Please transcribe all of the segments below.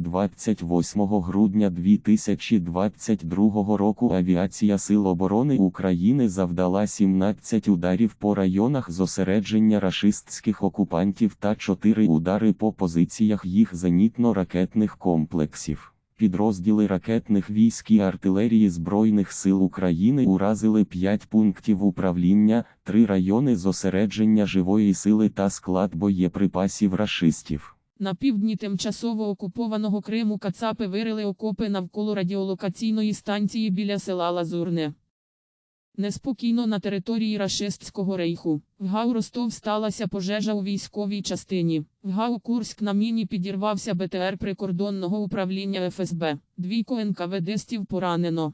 28 грудня 2022 року Авіація Сил оборони України завдала 17 ударів по районах зосередження рашистських окупантів та 4 удари по позиціях їх зенітно-ракетних комплексів. Підрозділи ракетних військ і артилерії Збройних сил України уразили 5 пунктів управління, 3 райони зосередження живої сили та склад боєприпасів рашистів. На півдні тимчасово окупованого Криму Кацапи вирили окопи навколо радіолокаційної станції біля села Лазурне. Неспокійно на території рашистського рейху. В ГАУ Ростов сталася пожежа у військовій частині. В ГАУ Курськ на міні підірвався БТР прикордонного управління ФСБ. Двійко НКВДстів поранено.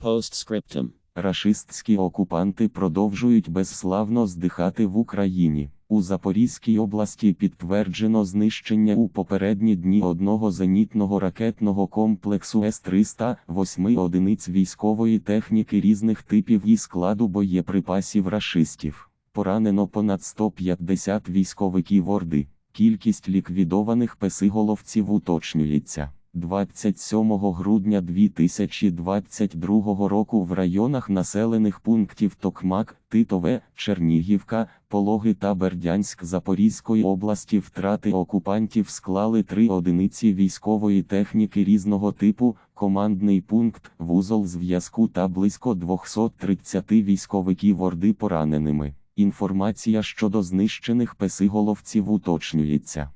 Postscriptum. Рашистські окупанти продовжують безславно здихати в Україні. У Запорізькій області підтверджено знищення у попередні дні одного зенітного ракетного комплексу С-300, восьми одиниць військової техніки різних типів і складу боєприпасів рашистів. Поранено понад 150 військовиків Орди. Кількість ліквідованих песиголовців уточнюється. 27 грудня 2022 року в районах населених пунктів Токмак, Титове, Чернігівка, Пологи та Бердянськ Запорізької області втрати окупантів склали три одиниці військової техніки різного типу, командний пункт, вузол зв'язку та близько 230 військовиків Орди пораненими. Інформація щодо знищених песиголовців уточнюється.